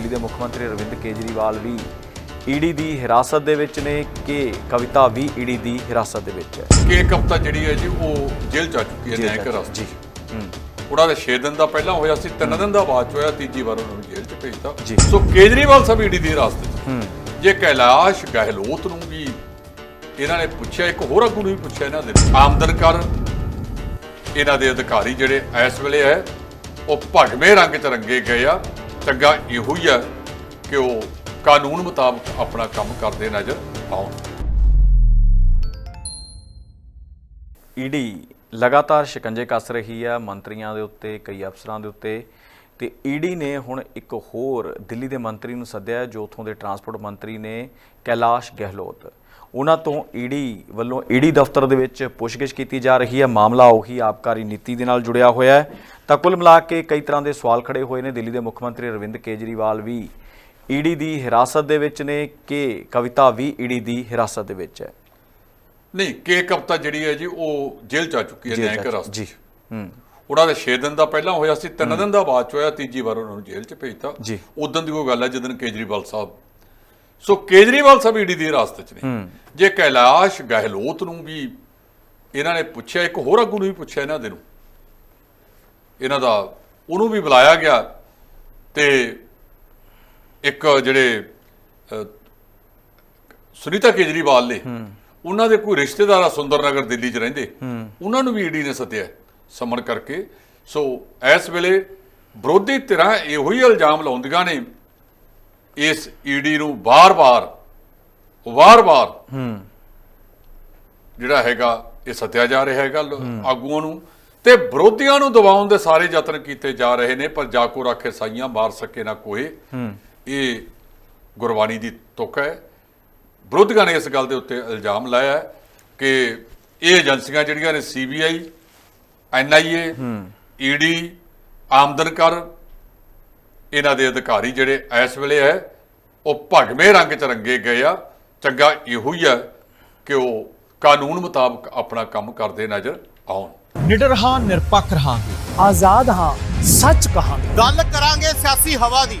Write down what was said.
ਦਿੱਲੀ ਦੇ ਮੁੱਖ ਮੰਤਰੀ ਅਰਵਿੰਦ ਕੇਜਰੀਵਾਲ ਵੀ ਈਡੀ ਦੀ ਹਿਰਾਸਤ ਦੇ ਵਿੱਚ ਨੇ ਕਿ ਕਵਿਤਾ ਵੀ ਈਡੀ ਦੀ ਹਿਰਾਸਤ ਦੇ ਵਿੱਚ ਹੈ। ਕਿ ਇੱਕ ਹਫ਼ਤਾ ਜਿਹੜੀ ਹੈ ਜੀ ਉਹ ਜੇਲ੍ਹ ਚ ਆ ਚੁੱਕੀ ਹੈ ਨਿਆਇਕ ਰਸਤੇ ਜੀ। ਹੂੰ। ਉਹਨਾਂ ਦੇ 6 ਦਿਨ ਦਾ ਪਹਿਲਾਂ ਹੋਇਆ ਸੀ 3 ਦਿਨ ਦਾ ਬਾਅਦ ਚ ਹੋਇਆ ਤੀਜੀ ਵਾਰ ਉਹਨਾਂ ਨੂੰ ਜੇਲ੍ਹ ਚ ਭੇਜਤਾ। ਸੋ ਕੇਜਰੀਵਾਲ ਸਾਹਿਬ ਈਡੀ ਦੀ ਹਿਰਾਸਤ ਚ। ਹੂੰ। ਜੇ ਕੈਲਾਸ਼ ਗਹਿਲੋਤ ਨੂੰ ਵੀ ਇਹਨਾਂ ਨੇ ਪੁੱਛਿਆ ਇੱਕ ਹੋਰ ਅੱਗੂ ਨੂੰ ਵੀ ਪੁੱਛਿਆ ਇਹਨਾਂ ਦੇ ਆਮਦਨ ਕਰ। ਇਹਨਾਂ ਦੇ ਅਧਿਕਾਰੀ ਜਿਹੜੇ ਇਸ ਵੇਲੇ ਹੈ ਉਹ ਭਗਵੇਂ ਰੰਗ ਚ ਰੰਗੇ ਗਏ ਆ। ਚੰਗਾ ਇਹੋ ਹੀ ਹੈ ਕਿ ਉਹ ਕਾਨੂੰਨ ਮੁਤਾਬਕ ਆਪਣਾ ਕੰਮ ਕਰਦੇ ਨਜ਼ਰ ਆਉਣ। ਈਡੀ ਲਗਾਤਾਰ ਸ਼ਿਕੰਜੇ ਕੱਸ ਰਹੀ ਹੈ ਮੰਤਰੀਆਂ ਦੇ ਉੱਤੇ, ਕਈ ਅਫਸਰਾਂ ਦੇ ਉੱਤੇ ਤੇ ਈਡੀ ਨੇ ਹੁਣ ਇੱਕ ਹੋਰ ਦਿੱਲੀ ਦੇ ਮੰਤਰੀ ਨੂੰ ਸੱਦਿਆ ਜੋ ਉਥੋਂ ਦੇ ਟਰਾਂਸਪੋਰਟ ਮੰਤਰੀ ਨੇ ਕੈਲਾਸ਼ ਗਹਿਲੋਤ। ਉਹਨਾਂ ਤੋਂ ਈਡੀ ਵੱਲੋਂ ਈਡੀ ਦਫ਼ਤਰ ਦੇ ਵਿੱਚ ਪੁੱਛਗਿੱਛ ਕੀਤੀ ਜਾ ਰਹੀ ਹੈ। ਮਾਮਲਾ ਉਹੀ ਆਬਕਾਰੀ ਨੀਤੀ ਦੇ ਨਾਲ ਜੁੜਿਆ ਹੋਇਆ ਹੈ। ਤਾਂ ਕੁੱਲ ਮਿਲਾ ਕੇ ਕਈ ਤਰ੍ਹਾਂ ਦੇ ਸਵਾਲ ਖੜੇ ਹੋਏ ਨੇ। ਦਿੱਲੀ ਦੇ ਮੁੱਖ ਮੰਤਰੀ ਅਰਵਿੰਦ ਕੇਜਰੀਵਾਲ ਵੀ ਈਡੀ ਦੀ ਹਿਰਾਸਤ ਦੇ ਵਿੱਚ ਨੇ। ਕਿ ਕਵਿਤਾ ਵੀ ਈਡੀ ਦੀ ਹਿਰਾਸਤ ਦੇ ਵਿੱਚ ਹੈ। ਨਹੀਂ ਕਿ ਹਫ਼ਤਾ ਜਿਹੜੀ ਹੈ ਜੀ ਉਹ ਜੇਲ੍ਹ ਚ ਆ ਚੁੱਕੀ ਹੈ ਨਿਆਇਕ ਚ, ਰਸਤੇ ਜੀ ਹੂੰ। ਉਹਨਾਂ ਦੇ 6 ਦਿਨ ਦਾ ਪਹਿਲਾਂ ਹੋਇਆ ਸੀ 3 ਦਿਨ ਦਾ ਬਾਅਦ ਚ ਹੋਇਆ ਤੀਜੀ ਵਾਰ ਉਹਨਾਂ ਨੂੰ ਜੇਲ੍ਹ ਚ ਭੇਜਤਾ। ਜੀ। ਉਦੋਂ ਦੀ ਕੋਈ ਗੱਲ ਹੈ ਜਦੋਂ ਕੇਜਰੀਵਾਲ ਸਾਹਿਬ। ਸੋ ਕੇਜਰੀਵਾਲ ਸਾਹਿਬ ਈਡੀ ਦੀ ਹਿਰਾਸਤ ਚ ਨੇ। ਜੇ ਕੈਲਾਸ਼ ਗਹਿਲੋਤ ਨੂੰ ਵੀ ਇਹਨਾਂ ਨੇ ਪੁੱਛਿਆ ਇੱਕ ਹੋਰ ਅੱਗੂ ਨੂੰ ਵੀ ਪੁੱਛਿਆ ਇਹਨਾਂ ਦੇ ਨੂੰ। ਇਹਨਾਂ ਦਾ ਉਹਨੂੰ ਵੀ ਬੁਲਾਇਆ ਗਿਆ ਤੇ ਇੱਕ ਜਿਹੜੇ ਸੁਨੀਤਾ ਕੇਜਰੀਵਾਲ ਨੇ ਉਹਨਾਂ ਦੇ ਕੋਈ ਰਿਸ਼ਤੇਦਾਰ ਆ ਸੁੰਦਰ ਨਗਰ ਦਿੱਲੀ 'ਚ ਰਹਿੰਦੇ। ਉਹਨਾਂ ਨੂੰ ਵੀ ਈਡੀ ਨੇ ਸੱਦਿਆ। ਸਮਨ ਕਰਕੇ। ਸੋ ਇਸ ਵੇਲੇ ਵਿਰੋਧੀ ਧਿਰਾਂ ਇਹੋ ਹੀ ਇਲਜ਼ਾਮ ਲਾਉਂਦੀਆਂ ਨੇ। ਇਸ ਈਡੀ ਨੂੰ ਬਾਰ-ਬਾਰ ਵਾਰ-ਵਾਰ ਹੂੰ। ਜਿਹੜਾ ਹੈਗਾ ਇਹ ਸੱਦਿਆ ਜਾ ਰਿਹਾ ਹੈਗਾ ਆਗੂਆਂ ਨੂੰ। ਤੇ ਵਿਰੋਧੀਆਂ ਨੂੰ ਦਬਾਉਣ ਦੇ ਸਾਰੇ ਯਤਨ ਕੀਤੇ ਜਾ ਰਹੇ ਨੇ ਪਰ ਜਾਕੋ ਰੱਖੇ ਸਾਈਆਂ ਮਾਰ ਸਕੇ ਨਾ ਕੋਏ। ਇਹ ਗੁਰਬਾਣੀ ਦੀ ਤੁਕ ਹੈ। ਵਿਰੋਧੀਆਂ ਨੇ ਇਸ ਗੱਲ ਦੇ ਉੱਤੇ ਇਲਜ਼ਾਮ ਲਾਇਆ ਕਿ ਇਹ ਏਜੰਸੀਆਂ ਜਿਹੜੀਆਂ ਨੇ ਸੀਬੀਆਈ ਐਨਆਈਏ ਈਡੀ ਆਮਦਨ ਕਰ ਇਹਨਾਂ ਦੇ ਅਧਿਕਾਰੀ ਜਿਹੜੇ ਇਸ ਵੇਲੇ ਹੈ ਉਹ ਭਗਵੇਂ ਰੰਗ ਚ ਰੰਗੇ ਗਏ ਆ। ਚੰਗਾ ਇਹੋ ਹੀ ਆ ਕਿ ਉਹ ਕਾਨੂੰਨ ਮੁਤਾਬਕ ਆਪਣਾ ਕੰਮ ਕਰਦੇ ਨਜ਼ਰ ਆਉਣ। ਨਿਡਰ ਹਾਂ ਨਿਰਪੱਖ ਰਹਾਂਗੇ। ਆਜ਼ਾਦ ਹਾਂ ਸੱਚ ਕਹਾਂਗੇ। ਗੱਲ ਕਰਾਂਗੇ ਸਿਆਸੀ ਹਵਾ ਦੀ।